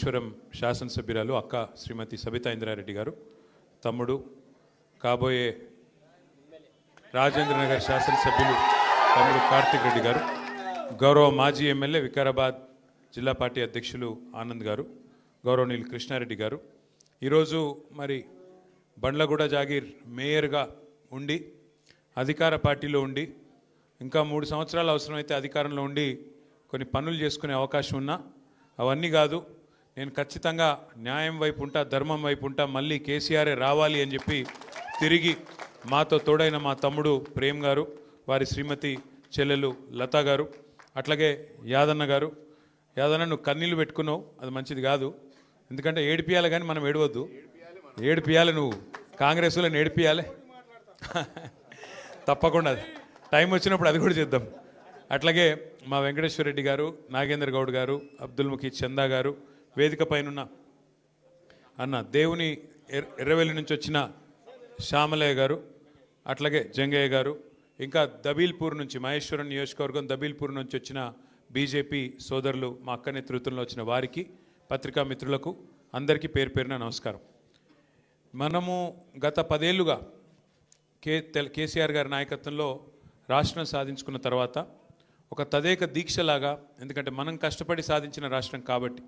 ఈశ్వరం శాసనసభ్యురాలు అక్క శ్రీమతి సబితా ఇంద్రారెడ్డి గారు తమ్ముడు కాబోయే రాజేంద్రనగర్ శాసనసభ్యులు తమ్ముడు కార్తిక్ రెడ్డి గారు గౌరవ మాజీ ఎమ్మెల్యే వికారాబాద్ జిల్లా పార్టీ అధ్యక్షులు ఆనంద్ గారు గౌరవనీయులు కృష్ణారెడ్డి గారు. ఈరోజు మరి బండ్లగూడ జాగీర్ మేయర్గా ఉండి అధికార పార్టీలో ఉండి ఇంకా మూడు సంవత్సరాలు అవసరమైతే అధికారంలో ఉండి కొన్ని పనులు చేసుకునే అవకాశం ఉన్నా అవన్నీ కాదు నేను ఖచ్చితంగా న్యాయం వైపు ఉంటా ధర్మం వైపు ఉంటా మళ్ళీ కేసీఆరే రావాలి అని చెప్పి తిరిగి మాతో తోడైన మా తమ్ముడు ప్రేమ్ గారు వారి శ్రీమతి చెల్లెలు లతా గారు అట్లాగే యాదన్న గారు. యాదన్న నువ్వు కన్నీళ్ళు పెట్టుకున్నావు అది మంచిది కాదు. ఎందుకంటే ఏడిపియాలి కానీ మనం ఏడవద్దు. ఏడిపియాలి నువ్వు. కాంగ్రెస్లో ఏడిపియాలి. తప్పకుండా. టైం వచ్చినప్పుడు అది కూడా చేద్దాం. అట్లాగే మా వెంకటేశ్వర రెడ్డి గారు నాగేంద్ర గౌడ్ గారు అబ్దుల్ ముఖీ చందా గారు వేదిక పైన అన్న దేవుని ఎర్రవెల్లి నుంచి వచ్చిన శ్యామలయ్య గారు అట్లాగే జంగయ్య గారు ఇంకా దబీల్పూర్ నుంచి మహేశ్వరం నియోజకవర్గం దబీల్పూర్ నుంచి వచ్చిన బీజేపీ సోదరులు మా అక్క నేతృత్వంలో వచ్చిన వారికి పత్రికా మిత్రులకు అందరికీ పేరు పేరున నమస్కారం. మనము గత పదేళ్ళుగా కే కేసీఆర్ గారి నాయకత్వంలో రాష్ట్రం సాధించుకున్న తర్వాత ఒక తదేక దీక్షలాగా ఎందుకంటే మనం కష్టపడి సాధించిన రాష్ట్రం కాబట్టి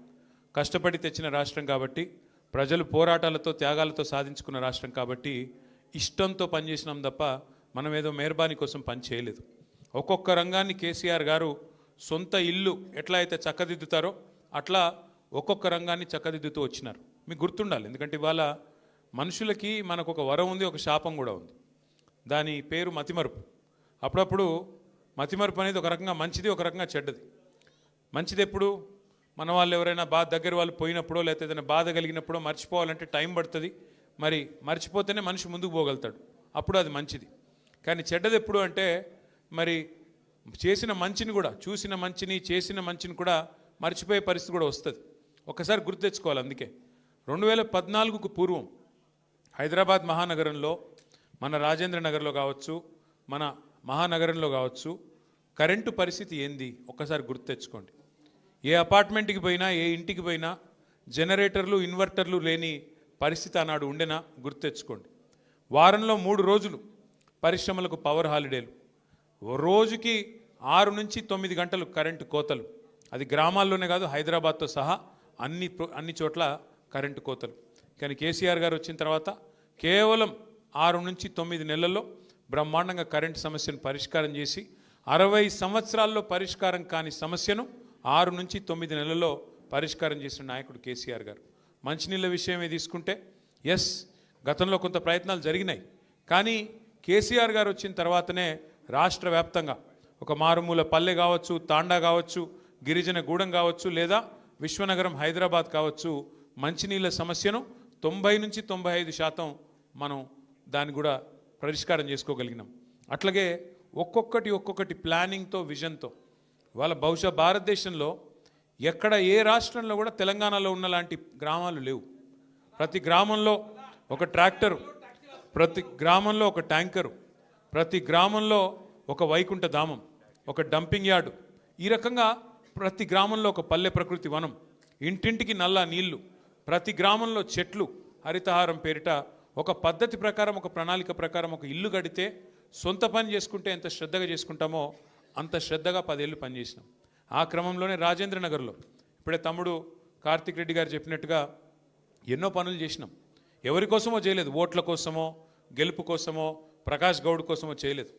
కష్టపడి తెచ్చిన రాష్ట్రం కాబట్టి ప్రజలు పోరాటాలతో త్యాగాలతో సాధించుకున్న రాష్ట్రం కాబట్టి ఇష్టంతో పనిచేసినాం తప్ప మనం ఏదో మేర్బాని కోసం పని చేయలేదు. ఒక్కొక్క రంగాన్ని కేసీఆర్ గారు సొంత ఇల్లు ఎట్లా అయితే చక్కదిద్దుతారో అట్లా ఒక్కొక్క రంగాన్ని చక్కదిద్దుతూ వచ్చినారు. మీకు గుర్తుండాలి ఎందుకంటే ఇవాళ మనుషులకి మనకు ఒక వరం ఉంది ఒక శాపం కూడా ఉంది. దాని పేరు మతిమరుపు. అప్పుడప్పుడు మతిమరుపు అనేది ఒక రకంగా మంచిది ఒక రకంగా చెడ్డది. మంచిది ఎప్పుడు? మన వాళ్ళు ఎవరైనా బాధ దగ్గర వాళ్ళు పోయినప్పుడో లేకపోతే ఏదైనా బాధ కలిగినప్పుడో మర్చిపోవాలంటే టైం పడుతుంది. మరి మర్చిపోతేనే మనిషి ముందుకు పోగలుగుతాడు. అప్పుడు అది మంచిది. కానీ చెడ్డది ఎప్పుడు అంటే మరి చేసిన మంచిని కూడా చూసిన మంచిని చేసిన మంచిని కూడా మర్చిపోయే పరిస్థితి కూడా వస్తుంది. ఒకసారి గుర్తు తెచ్చుకోవాలి అందుకే. రెండు వేల పద్నాలుగుకు పూర్వం హైదరాబాద్ మహానగరంలో మన రాజేంద్ర నగర్లో కావచ్చు మన మహానగరంలో కావచ్చు కరెంటు పరిస్థితి ఏంది? ఒక్కసారి గుర్తు తెచ్చుకోండి. ఏ అపార్ట్మెంట్కి పోయినా ఏ ఇంటికి పోయినా జనరేటర్లు ఇన్వర్టర్లు లేని పరిస్థితి ఆనాడు ఉండెనా? గుర్తెచ్చుకోండి. వారంలో మూడు రోజులు పరిశ్రమలకు పవర్ హాలిడేలు. రోజుకి ఆరు నుంచి తొమ్మిది గంటలు కరెంటు కోతలు. అది గ్రామాల్లోనే కాదు హైదరాబాద్తో సహా అన్ని అన్ని చోట్ల కరెంటు కోతలు. కానీ కేసీఆర్ గారు వచ్చిన తర్వాత కేవలం ఆరు నుంచి తొమ్మిది నెలల్లో బ్రహ్మాండంగా కరెంటు సమస్యను పరిష్కారం చేసి అరవై సంవత్సరాల్లో పరిష్కారం కాని సమస్యను ఆరు నుంచి తొమ్మిది నెలల్లో పరిష్కారం చేసిన నాయకుడు కేసీఆర్ గారు. మంచినీళ్ళ విషయమే తీసుకుంటే ఎస్ గతంలో కొంత ప్రయత్నాలు జరిగినాయి. కానీ కేసీఆర్ గారు వచ్చిన తర్వాతనే రాష్ట్ర వ్యాప్తంగా ఒక మారుమూల పల్లె కావచ్చు తాండా కావచ్చు గిరిజన గూడెం కావచ్చు లేదా విశ్వనగరం హైదరాబాద్ కావచ్చు మంచినీళ్ళ సమస్యను తొంభై నుంచి తొంభై ఐదు శాతం మనం దాన్ని కూడా పరిష్కారం చేసుకోగలిగినాం. అట్లాగే ఒక్కొక్కటి ఒక్కొక్కటి ప్లానింగ్తో విజన్తో వాళ్ళ బహుశా భారతదేశంలో ఎక్కడ ఏ రాష్ట్రంలో కూడా తెలంగాణలో ఉన్న లాంటి గ్రామాలు లేవు. ప్రతి గ్రామంలో ఒక ట్రాక్టరు ప్రతి గ్రామంలో ఒక ట్యాంకరు ప్రతి గ్రామంలో ఒక వైకుంఠ ధామం ఒక డంపింగ్ యార్డు. ఈ రకంగా ప్రతి గ్రామంలో ఒక పల్లె ప్రకృతి వనం ఇంటింటికి నల్ల నీళ్ళు ప్రతి గ్రామంలో చెట్లు హరితహారం పేరిట ఒక పద్ధతి ప్రకారం ఒక ప్రణాళిక ప్రకారం ఒక ఇల్లు కడితే సొంత పని చేసుకుంటే ఎంత శ్రద్ధగా చేసుకుంటామో అంత శ్రద్ధగా పదేళ్ళు పనిచేసినాం. ఆ క్రమంలోనే రాజేంద్ర నగర్లో ఇప్పుడే తమ్ముడు కార్తిక్ రెడ్డి గారు చెప్పినట్టుగా ఎన్నో పనులు చేసినాం. ఎవరి కోసమో చేయలేదు. ఓట్ల కోసమో గెలుపు కోసమో ప్రకాష్ గౌడ్ కోసమో చేయలేదు.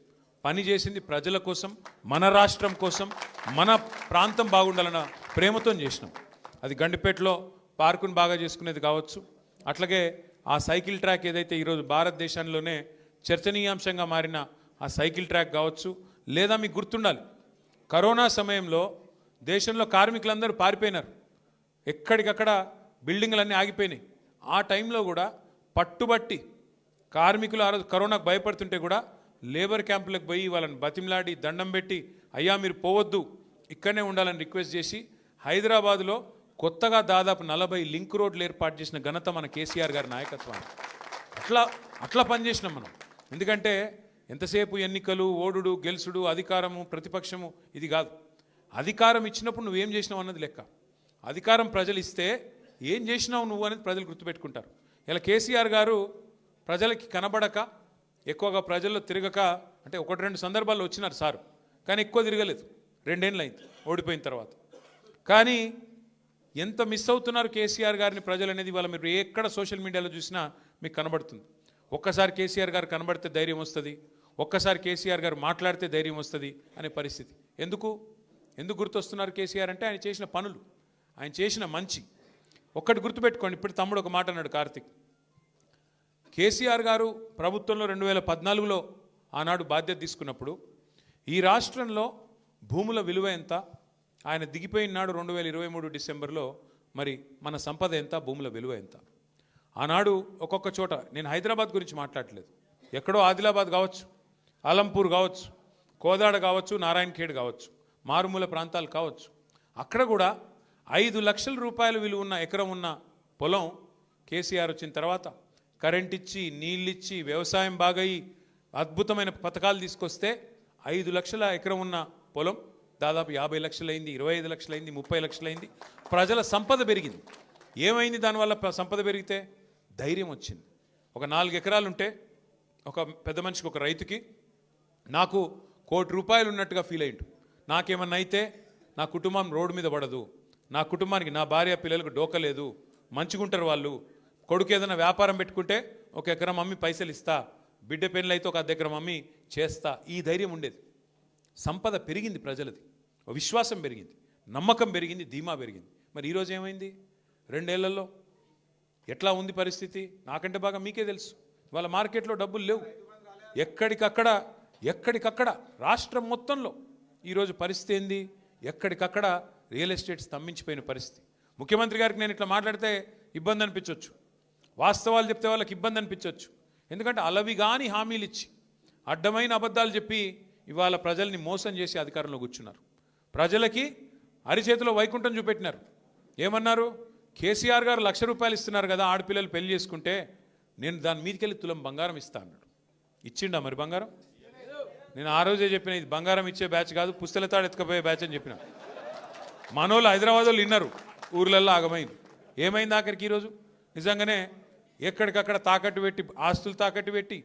పని చేసింది ప్రజల కోసం మన రాష్ట్రం కోసం మన ప్రాంతం బాగుండాలన్న ప్రేమతో చేసినాం. అది గండిపేటలో పార్కును బాగా చేసుకునేది కావచ్చు. అట్లాగే ఆ సైకిల్ ట్రాక్ ఏదైతే ఈరోజు భారతదేశంలోనే చర్చనీయాంశంగా మారిన ఆ సైకిల్ ట్రాక్ కావచ్చు లేదా మీకు గుర్తుండాలి కరోనా సమయంలో దేశంలో కార్మికులందరూ పారిపోయినారు. ఎక్కడికక్కడ బిల్డింగ్లన్నీ ఆగిపోయినాయి. ఆ టైంలో కూడా పట్టుబట్టి కార్మికులు ఆ రోజు కరోనాకు భయపడుతుంటే కూడా లేబర్ క్యాంపులకు పోయి వాళ్ళని బతిమలాడి దండం పెట్టి అయ్యా మీరు పోవద్దు ఇక్కడనే ఉండాలని రిక్వెస్ట్ చేసి హైదరాబాద్లో కొత్తగా దాదాపు నలభై లింక్ రోడ్లు ఏర్పాటు చేసిన ఘనత మన కేసీఆర్ గారి నాయకత్వాన్ని అట్లా అట్లా పనిచేసినాం మనం. ఎందుకంటే ఎంతసేపు ఎన్నికలు ఓడుడు గెలుసుడు అధికారము ప్రతిపక్షము ఇది కాదు. అధికారం ఇచ్చినప్పుడు నువ్వేం చేసినావు అన్నది లెక్క. అధికారం ప్రజలు ఇస్తే ఏం చేసినావు నువ్వు అనేది ప్రజలు గుర్తుపెట్టుకుంటారు. ఇలా కేసీఆర్ గారు ప్రజలకి కనబడక ఎక్కువగా ప్రజల్లో తిరగక అంటే ఒకటి రెండు సందర్భాల్లో వచ్చినారు సారు కానీ ఎక్కువ తిరగలేదు. రెండేళ్ళు అయింది ఓడిపోయిన తర్వాత. కానీ ఎంత మిస్ అవుతున్నారు కేసీఆర్ గారిని ప్రజలు అనేది ఇవాళ మీరు ఎక్కడ సోషల్ మీడియాలో చూసినా మీకు కనబడుతుంది. ఒక్కసారి కేసీఆర్ గారు కనబడితే ధైర్యం వస్తుంది ఒక్కసారి కేసీఆర్ గారు మాట్లాడితే ధైర్యం వస్తుంది అనే పరిస్థితి. ఎందుకు? ఎందుకు గుర్తొస్తున్నారు కేసీఆర్ అంటే ఆయన చేసిన పనులు ఆయన చేసిన మంచి. ఒక్కటి గుర్తుపెట్టుకోండి ఇప్పుడు తమ్ముడు ఒక మాట అన్నాడు కార్తిక్. కేసీఆర్ గారు ప్రభుత్వంలో రెండు వేల పద్నాలుగులో ఆనాడు బాధ్యత తీసుకున్నప్పుడు ఈ రాష్ట్రంలో భూముల విలువ ఎంత ఆయన దిగిపోయిన నాడు రెండు వేల ఇరవై మూడు డిసెంబర్లో మరి మన సంపద ఎంత భూముల విలువ ఎంత? ఆనాడు ఒక్కొక్క చోట నేను హైదరాబాద్ గురించి మాట్లాడలేదు. ఎక్కడో ఆదిలాబాద్ కావచ్చు అలంపూర్ కావచ్చు కోదాడ కావచ్చు నారాయణఖేడ్ కావచ్చు మారుమూల ప్రాంతాలు కావచ్చు. అక్కడ కూడా ఐదు లక్షల రూపాయల విలువ ఉన్న ఎకరం ఉన్న పొలం కేసీఆర్ వచ్చిన తర్వాత కరెంట్ ఇచ్చి నీళ్ళిచ్చి వ్యవసాయం బాగయి అద్భుతమైన పథకాలు తీసుకొస్తే ఐదు లక్షల ఎకరం ఉన్న పొలం దాదాపు యాభై లక్షలైంది ఇరవై ఐదు లక్షలైంది ముప్పై లక్షలైంది. ప్రజల సంపద పెరిగింది. ఏమైంది దానివల్ల సంపద పెరిగితే? ధైర్యం వచ్చింది. ఒక నాలుగు ఎకరాలు ఉంటే ఒక పెద్ద మనిషికి ఒక రైతుకి నాకు కోటి రూపాయలు ఉన్నట్టుగా ఫీల్ అయ్యిండు నాకేమన్నా అయితే నా కుటుంబం రోడ్డు మీద పడదు నా కుటుంబానికి నా భార్య పిల్లలకు డోకలేదు మంచిగుంటారు వాళ్ళు కొడుకు ఏదైనా వ్యాపారం పెట్టుకుంటే ఒక ఎకరం అమ్మి పైసలు ఇస్తా బిడ్డ పెళ్ళి అయితే ఒక అర్ధ ఎకరం అమ్మి చేస్తా ఈ ధైర్యం ఉండేది. సంపద పెరిగింది ప్రజలది విశ్వాసం పెరిగింది నమ్మకం పెరిగింది ధీమా పెరిగింది. మరి ఈరోజు ఏమైంది? రెండేళ్ళలో ఎట్లా ఉంది పరిస్థితి? నాకంటే బాగా మీకే తెలుసు. ఇవాళ మార్కెట్లో డబ్బులు లేవు. ఎక్కడికక్కడ ఎక్కడికక్కడ రాష్ట్రం మొత్తంలో ఈరోజు పరిస్థితి ఏంది? ఎక్కడికక్కడ రియల్ ఎస్టేట్ స్తంభించిపోయిన పరిస్థితి. ముఖ్యమంత్రి గారికి నేను ఇట్లా మాట్లాడితే ఇబ్బంది అనిపించవచ్చు వాస్తవాలు చెప్తే వాళ్ళకి ఇబ్బంది అనిపించవచ్చు ఎందుకంటే అలవి కాని హామీలు ఇచ్చి అడ్డమైన అబద్ధాలు చెప్పి ఇవాళ ప్రజల్ని మోసం చేసి అధికారంలో కూర్చున్నారు. ప్రజలకి అరిచేతిలో వైకుంఠం చూపెట్టినారు. ఏమన్నారు? కేసీఆర్ గారు లక్ష రూపాయలు ఇస్తున్నారు కదా ఆడపిల్లలు పెళ్ళి చేసుకుంటే నేను దాని మీదకెళ్ళి తులం బంగారం ఇస్తా అన్నాడు. ఇచ్చిండా మరి బంగారం? నేను ఆ రోజే చెప్పిన ఇది బంగారం ఇచ్చే బ్యాచ్ కాదు పుస్తలతాడు ఎత్తుకపోయే బ్యాచ్ అని చెప్పిన. మనోళ్ళు హైదరాబాద్ వాళ్ళు విన్నారు ఊర్లల్లో ఆగమైంది. ఏమైంది ఆఖరికి ఈరోజు? నిజంగానే ఎక్కడికక్కడ తాకట్టు పెట్టి ఆస్తులు తాకట్టు పెట్టి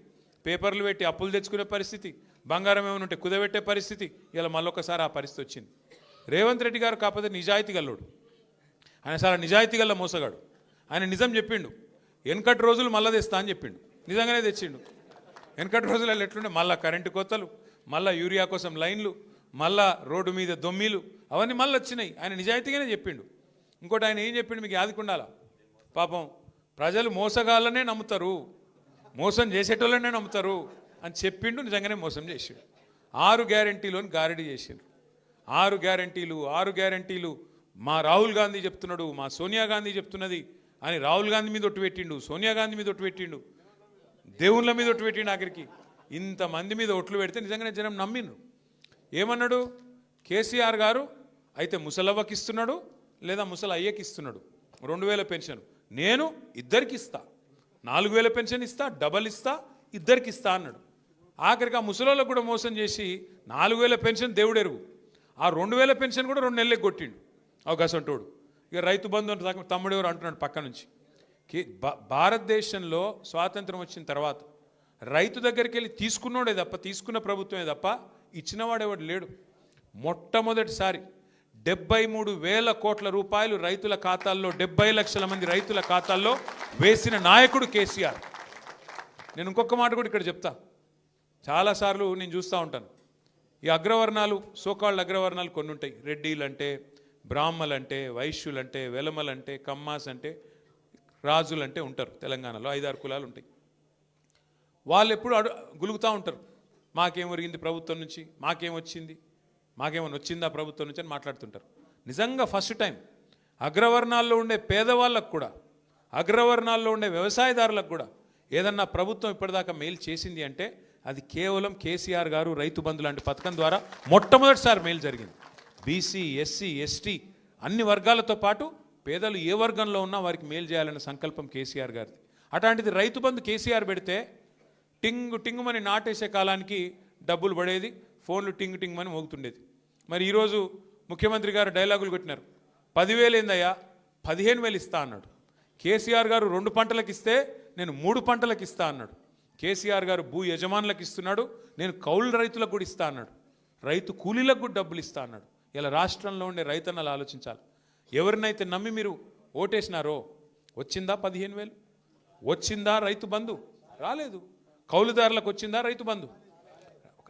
పేపర్లు పెట్టి అప్పులు తెచ్చుకునే పరిస్థితి బంగారం ఏమైనా ఉంటే కుదబెట్టే పరిస్థితి ఇలా మళ్ళొకసారి ఆ పరిస్థితి వచ్చింది. రేవంత్ రెడ్డి గారు కాకపోతే నిజాయితీ గల్లోడు. ఆయన చాలా నిజాయితీ గల మోసగాడు. ఆయన నిజం చెప్పిండు. వెనకటి రోజులు మళ్ళా తెస్తా అని చెప్పిండు. నిజంగానే తెచ్చిండు. వెనకటి రోజులలో ఎట్లుండే? మళ్ళా కరెంటు కోతలు మళ్ళా యూరియా కోసం లైన్లు మళ్ళా రోడ్డు మీద దొమ్మిలు అవన్నీ మళ్ళీ వచ్చినాయి. ఆయన నిజాయితీగానే చెప్పిండు. ఇంకోటి ఆయన ఏం చెప్పిండు మీకు యాదుకుండాలా పాపం ప్రజలు మోసగాళ్ళనే నమ్ముతారు. మోసం చేసేటోళ్ళనే నమ్ముతారు అని చెప్పిండు నిజంగానే మోసం చేసిండు. ఆరు గ్యారంటీలోని గారడీ చేసిండు. ఆరు గ్యారంటీలు ఆరు గ్యారంటీలు మా రాహుల్ గాంధీ చెప్తున్నాడు మా సోనియా గాంధీ చెప్తున్నది అని రాహుల్ గాంధీ మీద ఒట్టు పెట్టిండు సోనియా గాంధీ మీద ఒట్టు పెట్టిండు దేవుళ్ళ మీద ఒట్టు పెట్టిండు ఆఖరికి. ఇంతమంది మీద ఒట్లు పెడితే నిజంగానే జనం నమ్మిండ్రు. ఏమన్నాడు? కేసీఆర్ గారు అయితే ముసలవ్వకి ఇస్తున్నాడు లేదా ముసలయ్యకి ఇస్తున్నాడు రెండు వేల పెన్షన్. నేను ఇద్దరికి ఇస్తా నాలుగు వేల పెన్షన్ ఇస్తా డబల్ ఇస్తా ఇద్దరికి ఇస్తా అన్నాడు. ఆఖరికి ఆ ముసలోళ్ళకు కూడా మోసం చేసి నాలుగు వేల పెన్షన్ దేవుడెరువు ఆ రెండు వేల పెన్షన్ కూడా రెండు నెలలకు కొట్టిండు. అవకాశం అవకాశంటోడు ఇక రైతు బంధు అంటే తమ్ముడు ఎవరు అంటున్నాడు పక్క నుంచి. భారతదేశంలో స్వాతంత్రం వచ్చిన తర్వాత రైతు దగ్గరికి వెళ్ళి తీసుకున్నోడే తప్ప తీసుకున్న ప్రభుత్వమే తప్ప ఇచ్చినవాడేవాడు లేడు. మొట్టమొదటిసారి డెబ్బై మూడు వేల కోట్ల రూపాయలు రైతుల ఖాతాల్లో డెబ్బై లక్షల మంది రైతుల ఖాతాల్లో వేసిన నాయకుడు కేసీఆర్. నేను ఇంకొక మాట కూడా ఇక్కడ చెప్తా. చాలాసార్లు నేను చూస్తూ ఉంటాను. ఈ అగ్రవర్ణాలు సోకాళ్ళ అగ్రవర్ణాలు కొన్ని ఉంటాయి రెడ్డిలు అంటే బ్రాహ్మలంటే వైశ్యులంటే వెలమలంటే వెలమలు అంటే కమ్మాస్ అంటే రాజులు అంటే ఉంటారు తెలంగాణలో ఐదారు కులాలు ఉంటాయి. వాళ్ళు ఎప్పుడు అడు గులుగుతూ ఉంటారు. మాకేం ఒరిగింది ప్రభుత్వం నుంచి? మాకేం వచ్చింది? మాకేమైనా వచ్చిందా ప్రభుత్వం నుంచి అని మాట్లాడుతుంటారు. నిజంగా ఫస్ట్ టైం అగ్రవర్ణాల్లో ఉండే పేదవాళ్ళకు కూడా అగ్రవర్ణాల్లో ఉండే వ్యవసాయదారులకు కూడా ఏదన్నా ప్రభుత్వం ఇప్పటిదాకా మేలు చేసింది అంటే అది కేవలం కేసీఆర్ గారు రైతు బంధు లాంటి పథకం ద్వారా మొట్టమొదటిసారి మేలు జరిగింది. బీసీ ఎస్సీ ఎస్టీ అన్ని వర్గాలతో పాటు పేదలు ఏ వర్గంలో ఉన్నా వారికి మేలు చేయాలనే సంకల్పం కేసీఆర్ గారిది. అట్లాంటిది రైతు బంధు కేసీఆర్ పెడితే టింగు టింగుమని నాటేసే కాలానికి డబ్బులు పడేది ఫోన్లు టింగ్ టింగ్ అని మోగుతుండేది. మరి ఈరోజు ముఖ్యమంత్రి గారు డైలాగులు కొట్టినారు. పదివేలు ఏందయ్యా? పదిహేను వేలు ఇస్తా అన్నాడు. కేసీఆర్ గారు రెండు పంటలకు ఇస్తే నేను మూడు పంటలకు ఇస్తా అన్నాడు. కేసీఆర్ గారు భూ యజమానులకు ఇస్తున్నాడు నేను కౌలు రైతులకు కూడా ఇస్తా అన్నాడు. రైతు కూలీలకు కూడా డబ్బులు ఇస్తా అన్నాడు. ఇలా రాష్ట్రంలో ఉండే రైతన్నలు ఆలోచించాలి. ఎవరినైతే నమ్మి మీరు ఓటేసినారో వచ్చిందా పదిహేను వేలు? వచ్చిందా రైతు బంధు? రాలేదు. కౌలుదారులకు వచ్చిందా రైతు బంధు?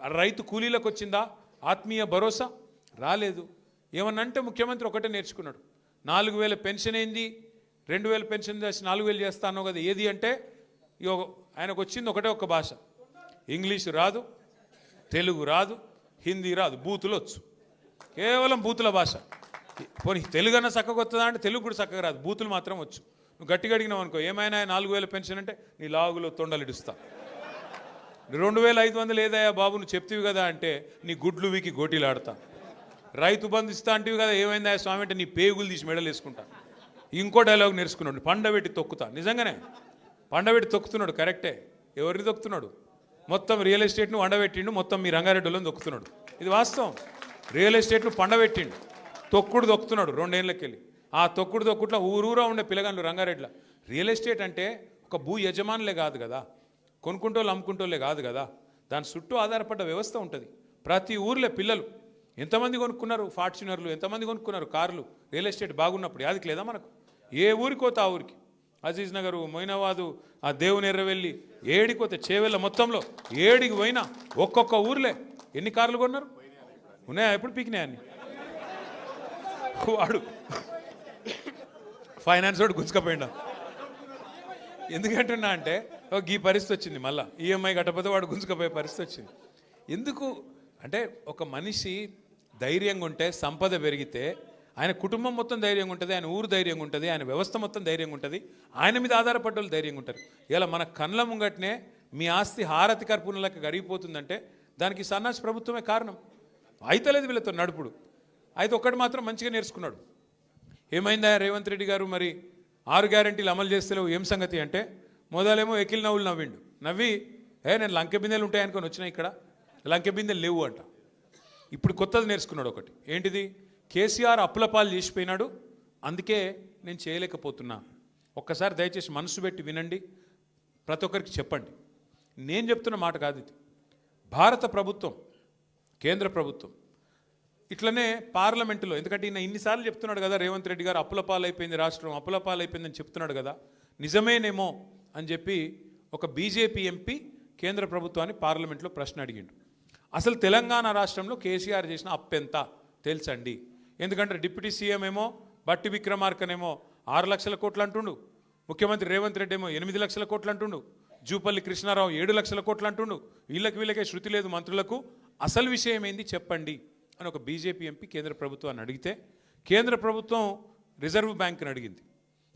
రైతు కూలీలకు వచ్చిందా? ఆత్మీయ భరోసా? రాలేదు. ఏమన్నంటే ముఖ్యమంత్రి ఒకటే నేర్చుకున్నాడు. నాలుగు వేల పెన్షన్ ఏంది రెండు వేల పెన్షన్ చేసి నాలుగు వేలు చేస్తాను కదా ఏది అంటే ఇగో ఆయనకు వచ్చింది ఒకటే ఒక భాష. ఇంగ్లీషు రాదు తెలుగు రాదు హిందీ రాదు బూతులు వచ్చు. కేవలం బూతుల భాష. పోనీ తెలుగు అన్న చక్కగా వస్తుందా అంటే తెలుగు కూడా చక్కగా రాదు. బూతులు మాత్రం వచ్చు. నువ్వు గట్టిగా అడిగినావు అనుకో ఏమైనా నాలుగు వేల పెన్షన్ అంటే నీ లాగులో తొండలు ఇడుస్తా. రెండు వేల ఐదు వందలు ఏదయ్యా బాబు నువ్వు చెప్తివి కదా అంటే నీ గుడ్లు వీకి గోటీలాడతా. రైతు బంధు ఇస్తా అంటివి కదా ఏమైందా స్వామి అంటే నీ పేగులు తీసి మెడలు వేసుకుంటా. ఇంకో డైలాగ్ నేర్చుకున్నాడు పండబెట్టి తొక్కుతా. నిజంగానే పండబెట్టి తొక్కుతున్నాడు కరెక్టే. ఎవరిని తొక్కుతున్నాడు? మొత్తం రియల్ ఎస్టేట్ను వండబెట్టిండు మొత్తం మీ రంగారెడ్డిలో తొక్కుతున్నాడు. ఇది వాస్తవం. రియల్ ఎస్టేట్లు పండబెట్టిండు తొక్కుడు తొక్కుతున్నాడు రెండేళ్ళకెళ్ళి ఆ తొక్కుడు తొక్కుట్లో ఊరూరా ఉండే పిల్లగాళ్ళు రంగారెడ్డిలో. రియల్ ఎస్టేట్ అంటే ఒక భూ యజమానులే కాదు కదా. కొనుక్కుంటోళ్ళు అమ్ముకుంటోళ్ళే కాదు కదా. దాని చుట్టూ ఆధారపడ్డ వ్యవస్థ ఉంటుంది. ప్రతి ఊర్లో పిల్లలు. ఎంతమంది కొనుక్కున్నారు? ఫార్చునర్లు. ఎంతమంది కొనుక్కున్నారు? కార్లు. రియల్ ఎస్టేట్ బాగున్నప్పుడు యాదికి లేదా మనకు? ఏ ఊరికోతే ఆ ఊరికి? అజీజ్ నగర్ మొయినాబాదు ఆ దేవుని ఎర్రవెల్లి ఏడికి పోతే చేవెళ్ళ మొత్తంలో ఏడికి పోయినా ఒక్కొక్క ఊర్లే ఎన్ని కార్లు కొన్నారు? ఉన్నాయా? ఎప్పుడు పీకినాయి అని వాడు ఫైనాన్స్ వాడు గుంజుకపోయిండా? ఎందుకంటున్నా అంటే ఓ ఈ పరిస్థితి వచ్చింది మళ్ళా. ఈఎంఐ కట్టకపోతే వాడు గుంజుకపోయే పరిస్థితి వచ్చింది. ఎందుకు? అంటే ఒక మనిషి ధైర్యంగా ఉంటే సంపద పెరిగితే ఆయన కుటుంబం మొత్తం ధైర్యంగా ఉంటుంది ఆయన ఊరు ధైర్యంగా ఉంటుంది ఆయన వ్యవస్థ మొత్తం ధైర్యంగా ఉంటుంది ఆయన మీద ఆధారపడ్డ వాళ్ళు ధైర్యంగా ఉంటారు. ఇలా మన కండ్ల ముంగట్నే మీ ఆస్తి హారతి కర్పూరంలోకి కరిగిపోతుందంటే దానికి సన్నాసి ప్రభుత్వమే కారణం. అయితలేదు వీళ్ళతో నడుపుడు. అయితే ఒక్కటి మాత్రం మంచిగా నేర్చుకున్నాడు. ఏమైందా రేవంత్ రెడ్డి గారు మరి ఆరు గ్యారంటీలు అమలు చేస్తలేవు ఏం సంగతి అంటే మొదలేమో ఎకిల్ నవ్వులు నవ్విండు. నవ్వి ఏ నేను లంకె బిందెలు ఉంటాయనుకొని వచ్చినా ఇక్కడ? లంకె బిందెలు లేవు అంట. ఇప్పుడు కొత్తది నేర్చుకున్నాడు ఒకటి. ఏంటిది? కేసీఆర్ అప్పుల పాలు చేసిపోయినాడు. అందుకే నేను చేయలేకపోతున్నా. ఒక్కసారి దయచేసి మనసు పెట్టి వినండి. ప్రతి ఒక్కరికి చెప్పండి. నేను చెప్తున్న మాట కాదు ఇది. భారత ప్రభుత్వం కేంద్ర ప్రభుత్వం. ఇట్లనే పార్లమెంటులో ఎందుకంటే ఈయన ఇన్నిసార్లు చెప్తున్నాడు కదా రేవంత్ రెడ్డి గారు అప్పుల పాలైపోయింది రాష్ట్రం అప్పుల పాలైపోయిందని చెప్తున్నాడు కదా నిజమేనేమో అని చెప్పి ఒక బీజేపీ ఎంపీ కేంద్ర ప్రభుత్వాన్ని పార్లమెంట్లో ప్రశ్న అడిగిండు. అసలు తెలంగాణ రాష్ట్రంలో కేసీఆర్ చేసిన అప్పెంత తెలుసండి. ఎందుకంటే డిప్యూటీ సీఎం ఏమో బట్టి విక్రమార్కనేమో ఆరు లక్షల కోట్లు అంటుండు. ముఖ్యమంత్రి రేవంత్ రెడ్డి ఏమో ఎనిమిది లక్షల కోట్లు అంటుండు. జూపల్లి కృష్ణారావు ఏడు లక్షల కోట్లు అంటుండు. వీళ్ళకి వీళ్ళకే శృతి లేదు మంత్రులకు. అసలు విషయం ఏంది చెప్పండి అని ఒక బీజేపీ ఎంపీ కేంద్ర ప్రభుత్వాన్ని అడిగితే కేంద్ర ప్రభుత్వం రిజర్వ్ బ్యాంక్ని అడిగింది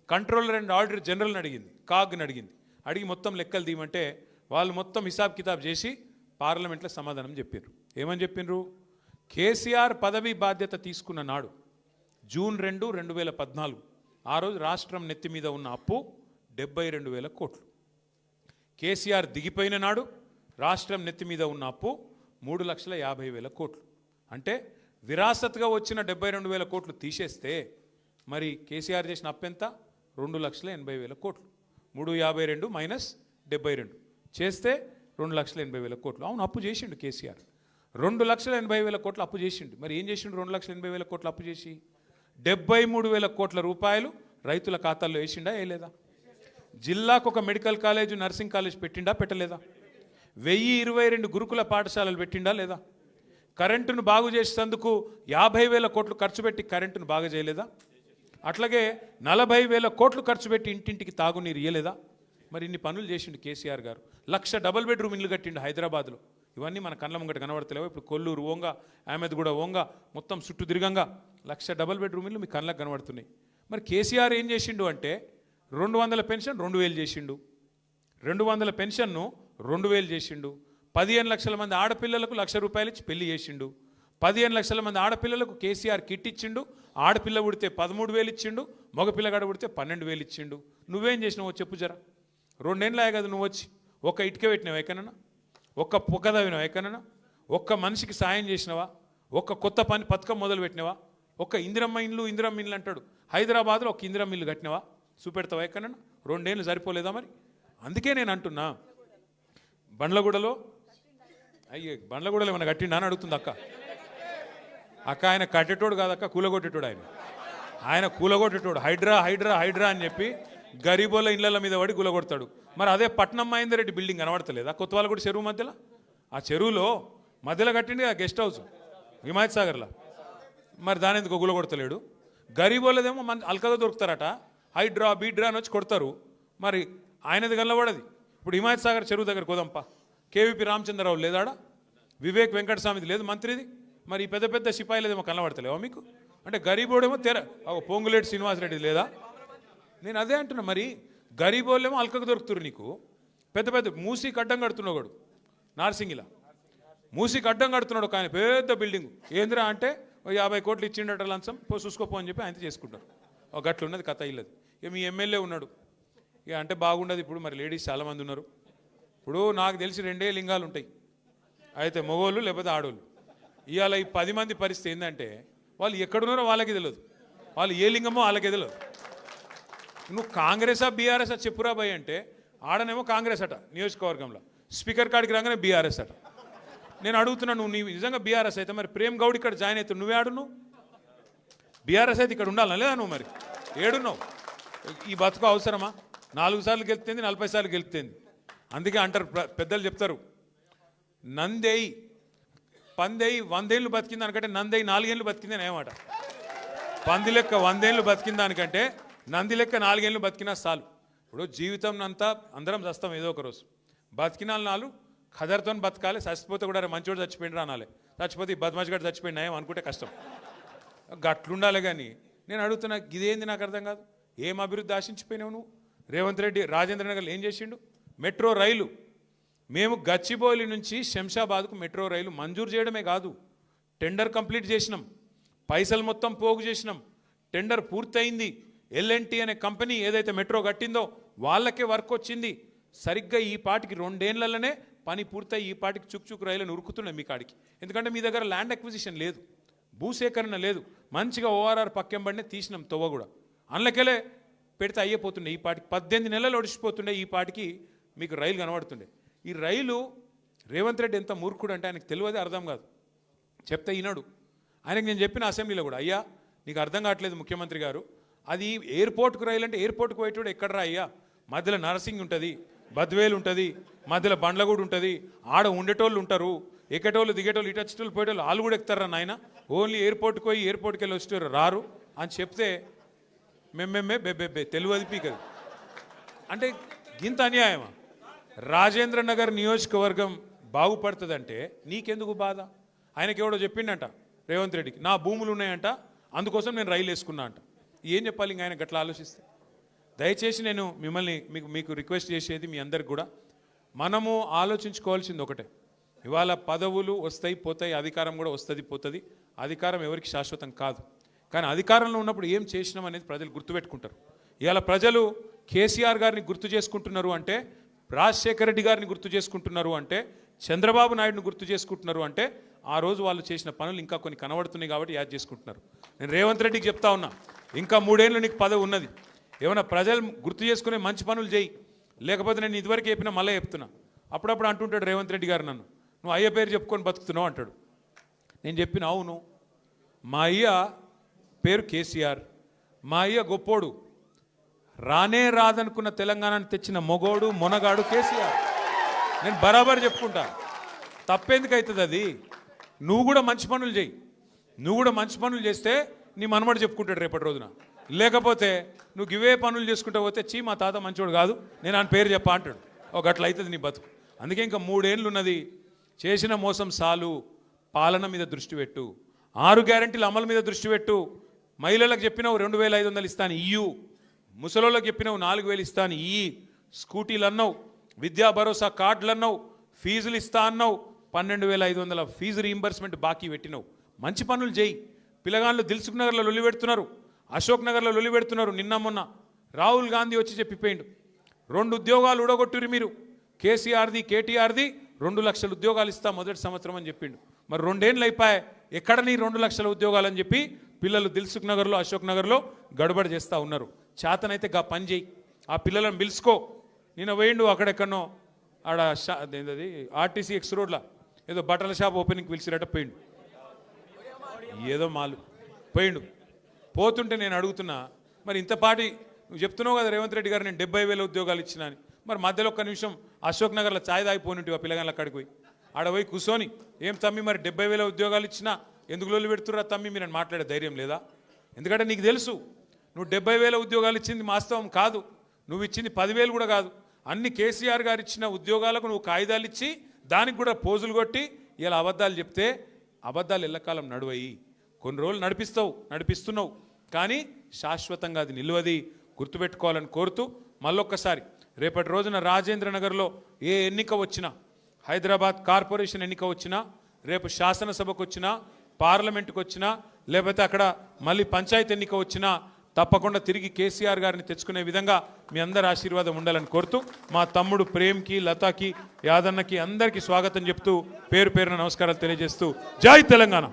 కంట్రోలర్ అండ్ ఆడిటర్ జనరల్ని అడిగింది కాగ్ని అడిగింది. అడిగి మొత్తం లెక్కలు తీయమంటే వాళ్ళు మొత్తం హిసాబ్ కితాబ్ చేసి పార్లమెంట్లో సమాధానం చెప్పారు ఏమని చెప్పిండ్రు కేసీఆర్ పదవి బాధ్యత తీసుకున్న నాడు జూన్ రెండు రెండు వేల పద్నాలుగు ఆ రోజు రాష్ట్రం నెత్తి మీద ఉన్న అప్పు డెబ్బై రెండు వేల కోట్లు. కేసీఆర్ దిగిపోయిన నాడు రాష్ట్రం నెత్తి మీద ఉన్న అప్పు మూడు లక్షల యాభై వేల కోట్లు. అంటే విరాసత్గా వచ్చిన డెబ్బై రెండు వేల కోట్లు తీసేస్తే మరి కేసీఆర్ చేసిన అప్పెంత రెండు లక్షల ఎనభై వేల కోట్లు. మూడు యాభై రెండు మైనస్ డెబ్బై రెండు. చేస్తే రెండు లక్షల ఎనభై వేల కోట్లు. అవును అప్పు చేసిండు కేసీఆర్. రెండు లక్షల ఎనభై వేల కోట్లు అప్పు చేసిండు. మరి ఏం చేసిండు రెండు లక్షల ఎనభై వేల కోట్లు అప్పు చేసి? డెబ్బై మూడు వేల కోట్ల రూపాయలు రైతుల ఖాతాల్లో వేసిండా వేయలేదా? జిల్లాకు ఒక మెడికల్ కాలేజ్ నర్సింగ్ కాలేజ్ పెట్టిండా పెట్టలేదా? వెయ్యి ఇరవై రెండు గురుకుల పాఠశాలలు పెట్టిండా లేదా? కరెంటును బాగు చేసేందుకు యాభై వేల కోట్లు ఖర్చు పెట్టి కరెంటును బాగు చేయలేదా? అట్లాగే నలభై వేల కోట్లు ఖర్చు పెట్టి ఇంటింటికి తాగునీరు ఇయ్యలేదా? మరి ఇన్ని పనులు చేసిండు కేసీఆర్ గారు. లక్ష డబుల్ బెడ్రూమ్ ఇల్లు కట్టిండు హైదరాబాద్లో. ఇవన్నీ మన కళ్ళ ముంగట కనబడతలేవు. ఇప్పుడు కొల్లూరు ఓంగ అహ్మద్గూడ ఓంగ మొత్తం చుట్టూ తిరగంగా లక్ష డబుల్ బెడ్రూమ్ ఇల్లు మీ కళ్ళకు కనబడుతున్నాయి. మరి కేసీఆర్ ఏం చేసిండు అంటే రెండు వందల పెన్షన్ రెండు వేలు చేసిండు. రెండు వందల పెన్షన్ను రెండు వేలు చేసిండు. పదిహేను లక్షల మంది ఆడపిల్లలకు లక్ష రూపాయలు ఇచ్చి పెళ్ళి చేసిండు. పదిహేను లక్షల మంది ఆడపిల్లలకు కేసీఆర్ కిట్ ఇచ్చిండు. ఆడపిల్ల పుడితే పదమూడు వేలు ఇచ్చిండు. మగపిల్లగాడ పుడితే పన్నెండు వేలు ఇచ్చిండు. నువ్వేం చేసినావో చెప్పు జరా. రెండేళ్ళే కదా నువ్వు వచ్చి. ఒక్క ఇటుక పెట్టినావు ఎక్కనన్నా ఒక్క పొగ తవ్వినావు ఎక్కనన్నా ఒక్క మనిషికి సాయం చేసినావా? ఒక్క కొత్త పని పథకం మొదలు పెట్టినావా? ఒక్క ఇందిరమ్మ ఇండ్లు ఇందిరమ్మ ఇండ్లు అంటాడు. హైదరాబాద్లో ఒక ఇందిరమ్మ ఇల్లు కట్టినవా? చూపెడతావా ఎక్కనన్నా రెండేళ్ళు సరిపోలేదా మరి? అందుకే నేను అంటున్నా. బండ్లగూడలో? అయ్యే బండ్లగూడలో ఏమైనా కట్టిండా అని అడుగుతుంది అక్క. అక్క ఆయన కట్టేటోడు కాదక్క కూలగొట్టేటోడు ఆయన. ఆయన కూలగొట్టేటోడు. హైడ్రా హైడ్రా హైడ్రా అని చెప్పి గరీబోల ఇళ్ళ మీద పడి కూలగొడతాడు. మరి అదే పట్నం మహేందర్ రెడ్డి బిల్డింగ్ కనబడతలేదా? కొత్తవాళ్ళగూడ చెరువు మధ్యలో? ఆ చెరువులో మధ్యలో కట్టింది ఆ గెస్ట్ హౌస్ హిమాయత్ సాగర్లో. మరి దాని ఎందుకు కూలగొడతలేడు? గరీబోళ్ళదేమో మన అల్కగా దొరుకుతారట. హైడ్రా బీడ్రా అని వచ్చి కొడతారు. మరి ఆయనది కనబడది. ఇప్పుడు హిమాయత్ సాగర్ చెరువు దగ్గర కోదంపా కేవీపీ రామచంద్రరావు లేదాడా? వివేక్ వెంకటస్వామిది లేదు మంత్రిది. మరి పెద్ద పెద్ద సిపాయిలేదేమో కనబడతలేవా మీకు? అంటే గరీబోడేమో తెర ఒక పొంగులేటి శ్రీనివాసరెడ్డి లేదా? నేను అదే అంటున్నా మరి గరీబోళ్ళేమో అల్కకు దొరుకుతురు నీకు. పెద్ద పెద్ద మూసి కడ్డం కడుతున్నాడు నార్సింగిలా. మూసికి అడ్డం కడుతున్నాడు ఒక ఆయన పెద్ద బిల్డింగ్. ఏందిరా అంటే ఓ యాభై కోట్లు ఇచ్చిండట లంచం పో చూసుకోపో అని చెప్పి ఆయన చేసుకుంటారు. ఒక గట్లున్నది కథ ఇల్లది. ఇక మీ ఎమ్మెల్యే ఉన్నాడు. ఇక అంటే బాగుండదు ఇప్పుడు మరి లేడీస్ చాలామంది ఉన్నారు. ఇప్పుడు నాకు తెలిసి రెండే లింగాలు ఉంటాయి. అయితే మగోళ్ళు లేకపోతే ఆడోళ్ళు. ఇవాళ ఈ పది మంది పరిస్థితి ఏంటంటే వాళ్ళు ఎక్కడున్నారో వాళ్ళకి తెలియదు. వాళ్ళు ఏ లింగమో వాళ్ళకి తెలియదు. నువ్వు కాంగ్రెసా బీఆర్ఎస్ చెప్పురా భయ్ అంటే ఆడనేమో కాంగ్రెస్ అట నియోజకవర్గంలో. స్పీకర్ కాడికి రాగానే బీఆర్ఎస్ అట. నేను అడుగుతున్నాను నువ్వు నీ నిజంగా బీఆర్ఎస్ అయితే మరి ప్రేమ్ గౌడ్ ఇక్కడ జాయిన్ అవుతుంది నువ్వే ఆడు నువ్వు బీఆర్ఎస్ అయితే ఇక్కడ ఉండాలని లేదా నువ్వు మరి? ఏడున్నావు? ఈ బతుకు అవసరమా? నాలుగు సార్లు గెలుస్తుంది నలభై సార్లు గెలుస్తుంది అందుకే అంటారు పెద్దలు చెప్తారు నందేయి పందేయి వందేళ్ళు బతికింది దానికంటే నందేయి నాలుగేళ్ళు బతికింది అని ఏమాట. పంది లెక్క వందేళ్ళు బతికిన దానికంటే నంది లెక్క నాలుగేళ్ళు బతికినా చాలు. ఇప్పుడు జీవితం అంతా అందరం చస్తాం ఏదో ఒక రోజు. బతికిన నాలు ఖదర్తో బతకాలి చచ్చిపోతే కూడా మంచివాడు మంచోడు చచ్చిపోయిండు అనాలి చచ్చిపోతే ఈ బద్మాష్ చచ్చిపోయిండు నయం అనుకుంటే కష్టం. గట్లుండాలి కానీ నేను అడుగుతున్నా ఇదేంది నాకు అర్థం కాదు? ఏం అభివృద్ధి ఆశించిపోయినావు నువ్వు? రేవంత్ రెడ్డి రాజేంద్ర నగర్ ఏం చేసిండు? Metro rail. మేము గచ్చిబౌలి నుంచి శంషాబాద్కు మెట్రో రైలు మంజూరు చేయడమే కాదు టెండర్ కంప్లీట్ చేసినాం. పైసలు మొత్తం పోగు చేసినాం. టెండర్ పూర్తయింది. ఎల్ఎన్టీ అనే కంపెనీ ఏదైతే మెట్రో కట్టిందో వాళ్ళకే వర్క్ వచ్చింది. సరిగ్గా ఈ పాటికి రెండేళ్ళలోనే పని పూర్తయి ఈ పాటికి చుక్ రైళ్ళని రైలు ఉరుకుతున్నాయి మీ కాడికి. ఎందుకంటే మీ దగ్గర ల్యాండ్ అక్విజిషన్ లేదు భూసేకరణ లేదు. మంచిగా ఓఆర్ఆర్ పక్కెంబడినే తీసినాం తొవ్వ కూడా. అందులోకెళ్ళే పెడితే అయ్యిపోతుండే ఈ పాటికి పద్దెనిమిది నెలలు ఒడిచిపోతుండే ఈ పాటికి మీకు రైలు కనబడుతుండే. ఈ రైలు రేవంత్ రెడ్డి ఎంత మూర్ఖుడు అంటే ఆయనకు తెలియదే అర్థం కాదు. చెప్తే ఈనాడు ఆయనకు నేను చెప్పిన అసెంబ్లీలో కూడా అయ్యా నీకు అర్థం కావట్లేదు ముఖ్యమంత్రి గారు. అది ఎయిర్పోర్ట్కు రైలు అంటే ఎయిర్పోర్ట్కి పోయేటోడు ఎక్కడరా అయ్యా? మధ్యలో నర్సింగ్ ఉంటుంది బద్వేలు ఉంటుంది మధ్యలో బండ్లగూడు ఉంటుంది. ఆడ ఉండేటోళ్ళు ఉంటారు. ఎక్కేటోళ్ళు దిగేటోళ్ళు ఇటు వచ్చేటోళ్ళు పోయేటోళ్ళు వాళ్ళు కూడా ఎక్కుతారా నాయన? ఓన్లీ ఎయిర్పోర్ట్కి పోయి ఎయిర్పోర్ట్కి వెళ్ళి వచ్చేటోరు రారు. అని చెప్తే మేమేమే బెబ్బెబ్బే తెలియదు పీకదు. అంటే ఇంత అన్యాయమా? రాజేంద్ర నగర్ నియోజకవర్గం బాగుపడుతుందంటే నీకెందుకు బాధ? ఆయనకి ఎవడో చెప్పిండంట రేవంత్ రెడ్డికి నా భూములు ఉన్నాయంట అందుకోసం నేను రైలు వేసుకున్నా అంట. ఏం చెప్పాలి ఇంకా ఆయన గట్లా ఆలోచిస్తే? దయచేసి నేను మిమ్మల్ని మీకు మీకు రిక్వెస్ట్ చేసేది మీ అందరికి కూడా మనము ఆలోచించుకోవాల్సింది ఒకటే. ఇవాళ పదవులు వస్తాయి పోతాయి అధికారం కూడా వస్తుంది పోతుంది. అధికారం ఎవరికి శాశ్వతం కాదు. కానీ అధికారంలో ఉన్నప్పుడు ఏం చేసినాం అనేది ప్రజలు గుర్తుపెట్టుకుంటారు. ఇవాళ ప్రజలు కేసీఆర్ గారిని గుర్తు చేసుకుంటున్నారు అంటే రాజశేఖర రెడ్డి గారిని గుర్తు చేసుకుంటున్నారు అంటే చంద్రబాబు నాయుడుని గుర్తు చేసుకుంటున్నారు అంటే ఆ రోజు వాళ్ళు చేసిన పనులు ఇంకా కొన్ని కనబడుతున్నాయి కాబట్టి యాద్ చేసుకుంటున్నారు. నేను రేవంత్ రెడ్డికి చెప్తా ఉన్నా ఇంకా మూడేళ్ళు నీకు పదవి ఉన్నది. ఏమైనా ప్రజలు గుర్తు చేసుకునే మంచి పనులు చేయి. లేకపోతే నేను ఇదివరకు చెప్పినా మళ్ళీ చెప్తున్నా. అప్పుడప్పుడు అంటుంటాడు రేవంత్ రెడ్డి గారు నన్ను నువ్వు అయ్య పేరు చెప్పుకొని బతుకుతున్నావు అంటాడు. నేను చెప్పిన అవును. మా అయ్య పేరు కేసీఆర్. మా అయ్య గొప్పోడు. రానే రాదనుకున్న తెలంగాణను తెచ్చిన మొగోడు మొనగాడు కేసీఆర్. నేను బరాబర్ చెప్పుకుంటా. తప్పేందుకు అవుతుంది అది? నువ్వు కూడా మంచి పనులు చేయి నువ్వు కూడా మంచి పనులు చేస్తే నీ మనమడు చెప్పుకుంటాడు రేపటి రోజున. లేకపోతే నువ్వు ఇవే పనులు చేసుకుంటా పోతే చీ మా తాత మంచోడు కాదు నేను ఆయన పేరు చెప్పా అంటాడు. ఒక అట్లా అవుతుంది నీ బతుకు. అందుకే ఇంకా మూడేళ్ళు ఉన్నది చేసిన మోసం సాలు పాలన మీద దృష్టి పెట్టు. ఆరు గ్యారంటీలు అమలు మీద దృష్టి పెట్టు. మహిళలకు చెప్పినావు రెండు వేల ఐదు వందలు ఇస్తాను ఇయ్యు. ముసలోళ్ళకి చెప్పినావు నాలుగు వేలు ఇస్తాను ఇయ్యి. స్కూటీలు అన్నావు విద్యా భరోసా కార్డులు అన్నావు ఫీజులు ఇస్తా అన్నావు పన్నెండు వేల ఐదు వందల ఫీజు రీయింబర్స్మెంట్ బాకీ పెట్టినావు. మంచి పనులు చేయి. పిల్లగాళ్ళు దిల్సుఖ్ నగర్లో లొల్లి పెడుతున్నారు అశోక్ నగర్లో లొల్లి పెడుతున్నారు నిన్న మొన్న. రాహుల్ గాంధీ వచ్చి చెప్పిపోయిండు రెండు ఉద్యోగాలు ఉడగొట్టురు మీరు. కేసీఆర్ది కేటీఆర్ది రెండు లక్షల ఉద్యోగాలు ఇస్తా మొదటి సంవత్సరం అని చెప్పిండు. మరి రెండేళ్ళు అయిపోయాయి ఎక్కడ నీ రెండు లక్షల ఉద్యోగాలు అని చెప్పి పిల్లలు దిల్సుఖ్ నగర్లో అశోక్ నగర్లో గడబడి చేస్తూ ఉన్నారు. చేతనైతే గా పని చేయి. ఆ పిల్లలను పిలుచుకో నిన్న వేయండు అక్కడెక్కడో ఆడ షా ఆర్టీసీ ఎక్స్ రోడ్లో. ఏదో బట్టల షాప్ ఓపెనింగ్ పిలిచిరట పోయిండు. ఏదో మాలు పోయిండు. పోతుంటే నేను అడుగుతున్నా మరి ఇంతపాటి నువ్వు చెప్తున్నావు కదా రేవంత్ రెడ్డి గారు నేను డెబ్బై వేల ఉద్యోగాలు ఇచ్చినా అని. మరి మధ్యలో ఒక్క నిమిషం అశోక్ నగర్లో ఛాయ్ తాగిపోయినట్టు ఆ పిల్లగాళ్ళ అక్కడికి పోయి? ఆడ పోయి కూర్చొని ఏం తమ్మి మరి డెబ్బై వేల ఉద్యోగాలు ఇచ్చినా ఎందుకు లొల్లి పెడుతుర్రా తమ్మి? మీరు మాట్లాడే ధైర్యం లేదా? ఎందుకంటే నీకు తెలుసు నువ్వు డెబ్బై వేల ఉద్యోగాలు ఇచ్చింది వాస్తవం కాదు. నువ్వు ఇచ్చింది పదివేలు కూడా కాదు. అన్ని కేసీఆర్ గారు ఇచ్చిన ఉద్యోగాలకు నువ్వు కాగితాలు ఇచ్చి దానికి కూడా పోజులు కొట్టి ఇలా అబద్ధాలు చెప్తే అబద్ధాలు ఎల్లకాలం నడువయి. కొన్ని రోజులు నడిపిస్తావు నడిపిస్తున్నావు. కానీ శాశ్వతంగా అది నిలువది గుర్తుపెట్టుకోవాలని కోరుతూ మళ్ళొక్కసారి రేపటి రోజున రాజేంద్ర నగర్లో ఏ ఎన్నిక వచ్చినా హైదరాబాద్ కార్పొరేషన్ ఎన్నిక వచ్చినా రేపు శాసనసభకు వచ్చినా పార్లమెంటుకు వచ్చినా లేకపోతే అక్కడ మళ్ళీ పంచాయతీ ఎన్నిక వచ్చినా తప్పకుండా తిరిగి కేసీఆర్ గారిని తెచ్చుకునే విధంగా మీ అందరి ఆశీర్వాదం ఉండాలని కోరుతూ మా తమ్ముడు ప్రేమ్కి లతాకి యాదన్నకి అందరికీ స్వాగతం చెప్తూ పేరు పేరున నమస్కారాలు తెలియజేస్తూ జై తెలంగాణ!